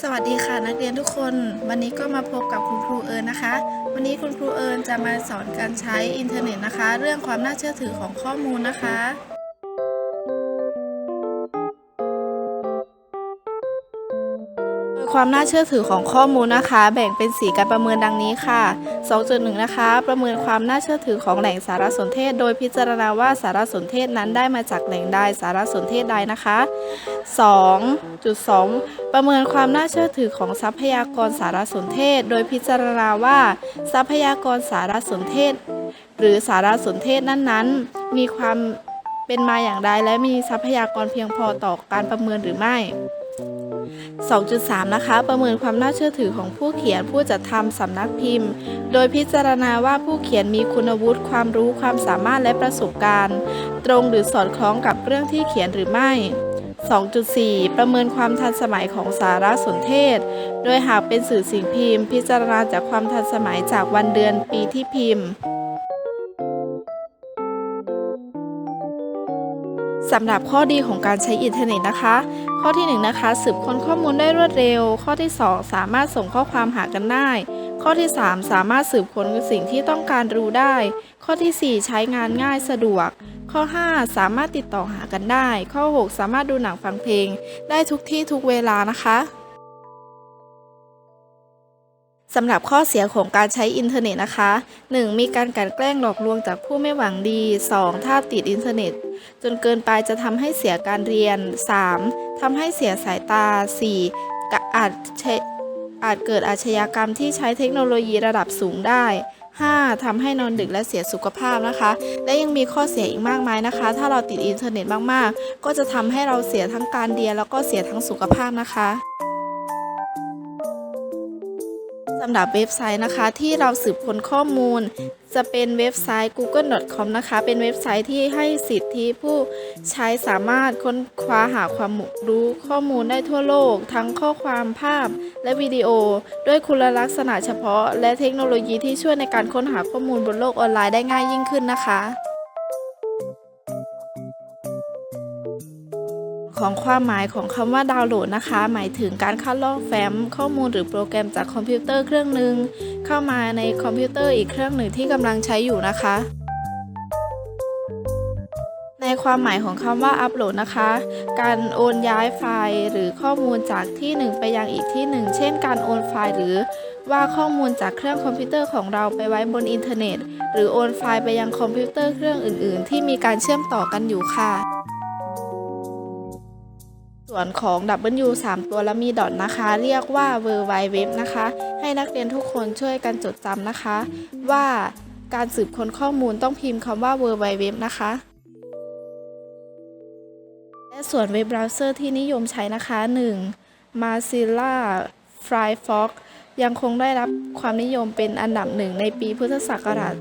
สวัสดีค่ะนักเรียนทุกคน วันนี้ก็มาพบกับคุณครูเอิญนะคะ วันนี้คุณครูเอิญจะมาสอนการใช้อินเทอร์เน็ตนะคะ เรื่องความน่าเชื่อถือของข้อมูลนะคะ ความน่าเชื่อถือของข้อมูลนะคะ แบ่งเป็นสีการประเมินดังนี้ค่ะ 2.1 นะคะ ประเมินความน่าเชื่อถือของแหล่งสารสนเทศ โดยพิจารณาว่าสารสนเทศนั้นได้มาจากแหล่งใดสารสนเทศใดนะคะ 2.2 ประเมินความน่าเชื่อถือของทรัพยากรสารสนเทศ โดยพิจารณาว่า ทรัพยากรสารสนเทศ หรือสารสนเทศนั้นๆ มีความเป็นมาอย่างไรและมีทรัพยากรเพียงพอต่อการประเมินหรือไม่ 2.3 นะคะ ประเมินความน่าเชื่อถือของผู้เขียนผู้จัดทำสำนักพิมพ์ โดยพิจารณาว่าผู้เขียนมีคุณวุฒิความรู้ความสามารถและประสบการณ์ ตรงหรือสอดคล้องกับเรื่องที่เขียนหรือไม่ 2.4 ประเมินความทันสมัยของสารสนเทศ โดยหากเป็นสื่อสิ่งพิมพ์ พิจารณาจากความทันสมัยจากวันเดือนปีที่พิมพ์ สำหรับข้อดีของการใช้อินเทอร์เน็ตนะคะ ข้อที่1นงนะคะสืบค้นข้อมูลได้รวดเร็ว ข้อที่ 2 สามารถส่งข้อความหากันได้ ข้อที่ 3 สามารถสืบค้นสิ่งที่ต้องการรู้ได้ ข้อทีสี่4 ใช้งานง่ายสะดวก ข้อ 5 สามารถติดต่อหากันได้ ข้อ 6 สามารถดูหนังฟังเพลง ได้ทุกที่ทุกเวลานะคะ สำหรับข้อเสียของการใช้อินเทอร์เน็ตนะคะ 1. มีการกันแกล้งหลอกลวงจากผู้ไม่หวังดี 2. ถ้าติดอินเทอร์เน็ต จนเกินไปจะทำให้เสียการเรียน 3. ทำให้เสียสายตา 4. กอาจอาจเกิดอาชญากรรมที่ใช้เทคโนโลยีระดับสูงได้ 5. ทำให้นอนดึกและเสียสุขภาพนะคะ และยังมีข้อเสียอีกมากมายนะคะ ถ้าเราติดอินเทอร์เน็ตมากๆ ก็จะทำให้เราเสียทั้งการเรียนแล้วก็เสียทั้งสุขภาพนะคะำหรับเว็บไซต์นะคะ ที่เราสืบค้นข้อมูล จะเป็นเว็บไซต์ google.com นะคะ เป็นเว็บไซต์ที่ให้สิทธิผู้ใช้สามารถค้นคว้าหาความรู้ข้อมูลได้ทั่วโลก ทั้งข้อความภาพและวิดีโอ ด้วยคุณลักษณะเฉพาะ และเทคโนโลยีที่ช่วยในการค้นหาข้อมูลบนโลกออนไลน์ได้ง่ายยิ่งขึ้นนะคะ ของความหมายของคำว่าดาวน์โหลดนะคะ หมายถึงการคัดลอกแฟ้มข้อมูลหรือโปรแกรมจากคอมพิวเตอร์เครื่องหนึ่งเข้ามาในคอมพิวเตอร์อีกเครื่องหนึ่งที่กำลังใช้อยู่นะคะ ในความหมายของคำว่าอัปโหลดนะคะ การโอนย้ายไฟล์หรือข้อมูลจากที่หนึ่งไปยังอีกที่หนึ่งเช่น การโอนไฟล์หรือว่าข้อมูลจากเครื่องคอมพิวเตอร์ของเราไปไว้บนอินเทอร์เน็ต หรือโอนไฟล์ไปยังคอมพิวเตอร์เครื่องอื่น ๆ ที่มีการเชื่อมต่อกันอยู่ค่ะ ส่วนของ W 3 ตัวแล้วมีดอทนะคะ เรียกว่า w w w นะคะ ให้นักเรียนทุกคนช่วยกันจดจำนะคะ ว่าการสืบค้นข้อมูลต้องพิมพ์คำว่า w w w นะคะและส่วนเว็บเบราว์เซอร์ที่นิยมใช้นะคะ 1. Mozilla Firefox ยังคงได้รับความนิยมเป็นอันดับหนึ่งในปีพุทธศักราช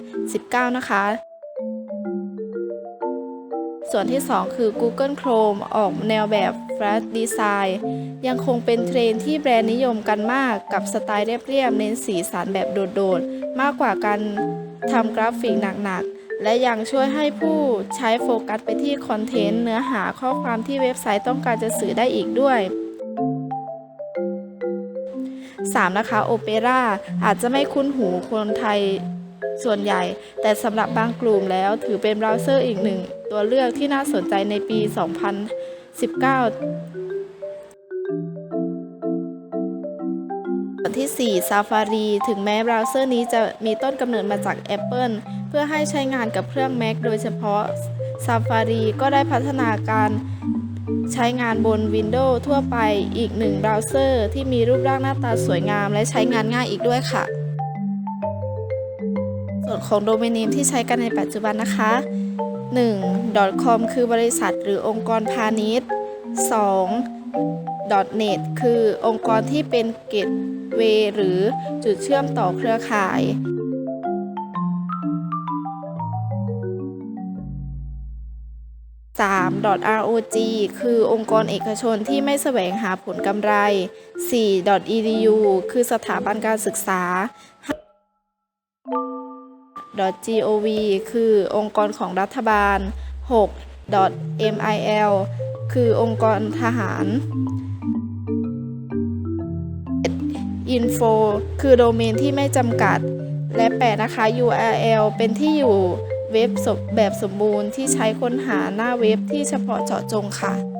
2019 นะคะ ส่วนที่ 2 คือ Google Chrome ออกแนวแบบ Flash Design ยังคงเป็นเทรนที่แบรนด์นิยมกันมากกับสไตล์เรียบๆเน้นสีสันแบบโดดๆ มากกว่าการทำกราฟิกหนักๆ และยังช่วยให้ผู้ใช้โฟกัสไปที่คอนเทนต์เนื้อหาข้อความที่เว็บไซต์ต้องการจะสื่อได้อีกด้วย 3. นะคะ Opera อาจจะไม่คุ้นหูคนไทยส่วนใหญ่ แต่สำหรับบางกลุ่มแล้วถือเป็นเบราว์เซอร์อีกหนึ่ง ตัวเลือกที่น่าสนใจในปี 2019ส่วนที่ 4 Safari ถึงแม้เบราว์เซอร์นี้จะมีต้นกำเนิดมาจาก Apple เพื่อให้ใช้งานกับเครื่อง Mac โดยเฉพาะ Safari ก็ได้พัฒนาการใช้งานบน Windows ทั่วไปอีกหนึ่งเบราว์เซอร์ที่มีรูปร่างหน้าตาสวยงามและใช้งานง่ายอีกด้วยค่ะ ส่วนของโดเมนเนมที่ใช้กันในปัจจุบันนะคะ 1. .com คือบริษัทหรือองค์กรพาณิชย์ 2. .net คือองค์กรที่เป็นเกตเวหรือจุดเชื่อมต่อเครือข่าย 3. .rog คือองค์กรเอกชนที่ไม่แสวงหาผลกำไร 4. .edu คือสถาบันการศึกษา .gov คือองค์กรของรัฐบาล 6. .mil คือองค์กรทหาร info คือโดเมนที่ไม่จำกัด และ8นะคะ URL เป็นที่อยู่เว็บแบบสมบูรณ์ที่ใช้ค้นหาหน้าเว็บที่เฉพาะเจาะจงค่ะ